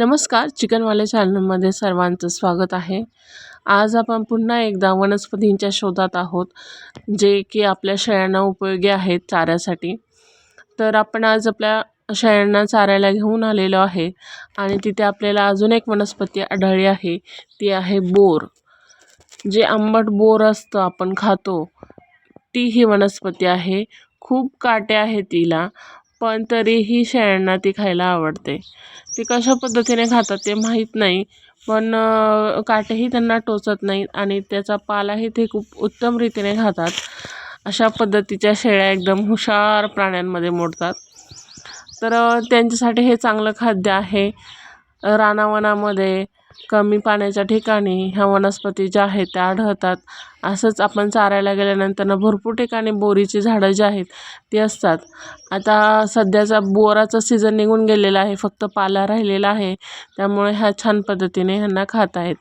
नमस्कार चिकनवाले चॅनलमध्ये सर्वांचं स्वागत आहे. आज आपण पुन्हा एकदा वनस्पतींच्या शोधात आहोत जे की आपल्या शेळ्यांना उपयोगी आहेत चाऱ्यासाठी. तर आपण आज आपल्या शेळ्यांना चाऱ्याला घेऊन आलेलो आहे आणि तिथे आपल्याला अजून एक वनस्पती आढळली आहे ती आहे बोर. जे आंबट बोर असतं आपण खातो ती ही वनस्पती आहे. खूप काटे आहेत तिला. पण तरीही शेळ्यांना ती खायला आवडते. ती कशा पद्धतीने खातात ते माहीत नाही पण काटेही त्यांना टोचत नाहीत आणि त्याचा पालाही ते खूप उत्तम रीतीने खातात. अशा पद्धतीच्या शेळ्या एकदम हुशार प्राण्यांमध्ये मोडतात. तर त्यांच्यासाठी हे चांगलं खाद्य आहे. रानावनामध्ये कमी पाण्याच्या ठिकाणी ह्या वनस्पती ज्या आहेत त्या आढळतात. असंच आपण चारायला गेल्यानंतर भरपूर ठिकाणी बोरीची झाडं जी आहेत ती असतात. आता सध्याचा बोराचा सीझन निघून गेलेला आहे फक्त पाला राहिलेला आहे. त्यामुळे ह्या छान पद्धतीने ह्यांना खात आहेत.